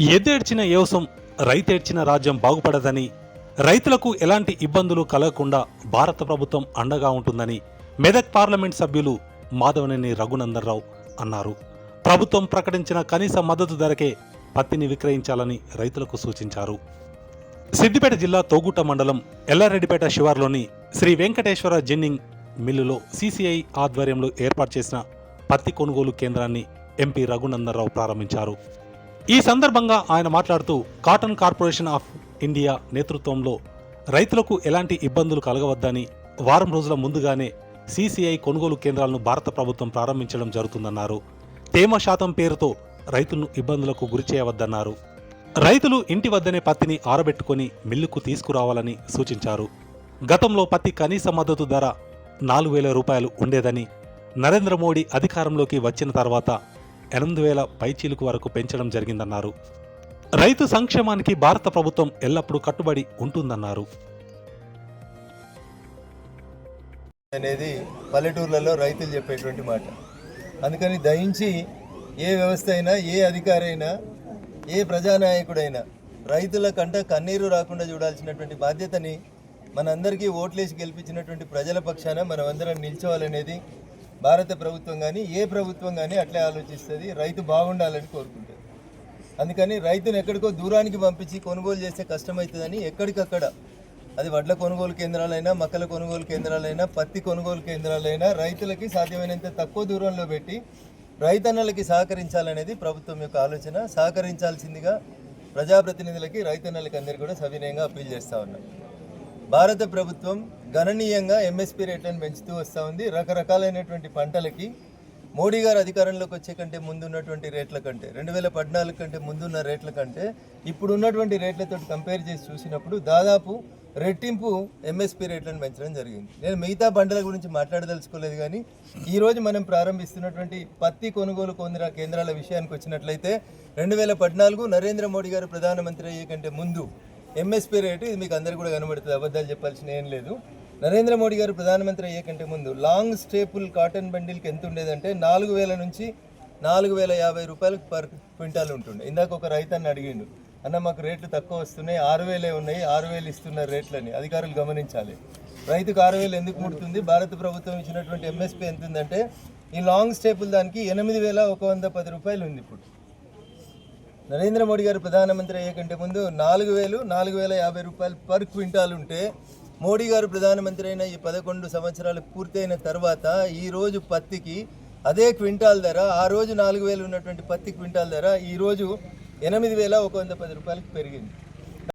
ఎద్దేడ్చిన యోసం రైతేడ్చిన రాజ్యం బాగుపడదని రైతులకు ఎలాంటి ఇబ్బందులు కలగకుండా భారత ప్రభుత్వం అండగా ఉంటుందని మెదక్ పార్లమెంట్ సభ్యులు మాధవనేని రఘునందనరావు అన్నారు. ప్రభుత్వం ప్రకటించిన కనీస మద్దతు ధరకే పత్తిని విక్రయించాలని రైతులకు సూచించారు. సిద్దిపేట జిల్లా తోగుట మండలం ఎల్లారెడ్డిపేట శివార్లోని శ్రీ వెంకటేశ్వర జిన్నింగ్ మిల్లులో సీసీఐ ఆధ్వర్యంలో ఏర్పాటు చేసిన పత్తి కొనుగోలు కేంద్రాన్ని ఎంపీ రఘునందనరావు ప్రారంభించారు. ఈ సందర్భంగా ఆయన మాట్లాడుతూ కాటన్ కార్పొరేషన్ ఆఫ్ ఇండియా నేతృత్వంలో రైతులకు ఎలాంటి ఇబ్బందులు కలగవద్దని వారం రోజుల ముందుగానే సీసీఐ కొనుగోలు కేంద్రాలను భారత ప్రభుత్వం ప్రారంభించడం జరుగుతుందన్నారు. తేమ శాతం పేరుతో రైతులను ఇబ్బందులకు గురి చేయవద్దన్నారు. రైతులు ఇంటి వద్దనే పత్తిని ఆరబెట్టుకొని మిల్లుకు తీసుకురావాలని సూచించారు. గతంలో పత్తి కనీస మద్దతు ధర నాలుగు వేల రూపాయలు ఉండేదని నరేంద్ర మోడీ అధికారంలోకి వచ్చిన తర్వాత ఎనిమిది వేల పైచీలకు వరకు పెంచడం జరిగిందన్నారు. రైతు సంక్షేమానికి భారత ప్రభుత్వం ఎల్లప్పుడూ కట్టుబడి ఉంటుందన్నారు. అనేది పల్లెటూర్లలో రైతులు చెప్పేటువంటి మాట. అందుకని దయించి ఏ వ్యవస్థ అయినా ఏ అధికారి అయినా ఏ ప్రజానాయకుడైనా రైతుల కంట కన్నీరు రాకుండా చూడాల్సినటువంటి బాధ్యతని మనందరికీ ఓట్లేసి గెలిపించినటువంటి ప్రజల పక్షాన మనమందరం నిల్చోవాలనేది భారత ప్రభుత్వం కానీ ఏ ప్రభుత్వం కానీ అట్లే ఆలోచిస్తుంది. రైతు బాగుండాలని కోరుకుంటుంది. అందుకని రైతును ఎక్కడికో దూరానికి పంపించి కొనుగోలు చేస్తే కష్టమవుతుందని ఎక్కడికక్కడ అది వడ్ల కొనుగోలు కేంద్రాలైనా మక్కల కొనుగోలు కేంద్రాలైనా పత్తి కొనుగోలు కేంద్రాలైనా రైతులకి సాధ్యమైనంత తక్కువ దూరంలో పెట్టి రైతన్నలకి సహకరించాలనేది ప్రభుత్వం యొక్క ఆలోచన. సహకరించాల్సిందిగా ప్రజాప్రతినిధులకి రైతన్నలకి అందరికీ కూడా సవినయంగా అప్పీల్ చేస్తా ఉన్నాం. భారత ప్రభుత్వం గణనీయంగా ఎంఎస్పీ రేట్లను పెంచుతూ వస్తూ ఉంది. రకరకాలైనటువంటి పంటలకి మోడీ గారు అధికారంలోకి వచ్చే కంటే ముందు ఉన్నటువంటి రేట్ల కంటే రెండు వేల పద్నాలుగు కంటే ముందున్న రేట్ల కంటే ఇప్పుడు ఉన్నటువంటి రేట్లతో కంపేర్ చేసి చూసినప్పుడు దాదాపు రెట్టింపు ఎంఎస్పీ రేట్లను పెంచడం జరిగింది. నేను మిగతా పంటల గురించి మాట్లాడదలుచుకోలేదు కానీ ఈరోజు మనం ప్రారంభిస్తున్నటువంటి పత్తి కొనుగోలు కేంద్ర కేంద్రాల విషయానికి వచ్చినట్లయితే రెండు వేల పద్నాలుగు నరేంద్ర మోడీ గారు ప్రధానమంత్రి అయ్యే కంటే ముందు ఎంఎస్పీ రేటు ఇది మీకు అందరికీ కూడా కనబడుతుంది. అబద్ధాలు చెప్పాల్సిన ఏం లేదు. నరేంద్ర మోడీ గారు ప్రధానమంత్రి అయ్యే కంటే ముందు లాంగ్ స్టేపుల్ కాటన్ బండిల్కి ఎంత ఉండేదంటే నాలుగు వేల నుంచి నాలుగు వేల యాభై రూపాయలు పర్ క్వింటాల్ ఉంటుండే. ఇందాక ఒక రైతన్న అడిగిండు అన్న మాకు రేట్లు తక్కువ వస్తున్నాయి ఆరు వేలే ఉన్నాయి ఆరు వేలు ఇస్తున్న రేట్లని అధికారులు గమనించాలి. రైతుకు ఆరు వేలు ఎందుకు ముడుతుంది? భారత ప్రభుత్వం ఇచ్చినటువంటి ఎంఎస్పీ ఎంత ఉందంటే ఈ లాంగ్ స్టేపుల్ దానికి ఎనిమిది వేల ఒక వంద పది రూపాయలు ఉంది ఇప్పుడు. నరేంద్ర మోడీ గారు ప్రధానమంత్రి అయ్యే కంటే ముందు నాలుగు వేలు నాలుగు వేల యాభై రూపాయలు పర్ క్వింటాల్ ఉంటే మోడీ గారు ప్రధానమంత్రి అయిన ఈ పదకొండు సంవత్సరాలు పూర్తయిన తర్వాత ఈ రోజు పత్తికి అదే క్వింటాల్ ధర ఆ రోజు నాలుగు వేలు ఉన్నటువంటి పత్తి క్వింటాల్ ధర ఈ రోజు ఎనిమిది వేల ఒక వంద పది రూపాయలకు పెరిగింది.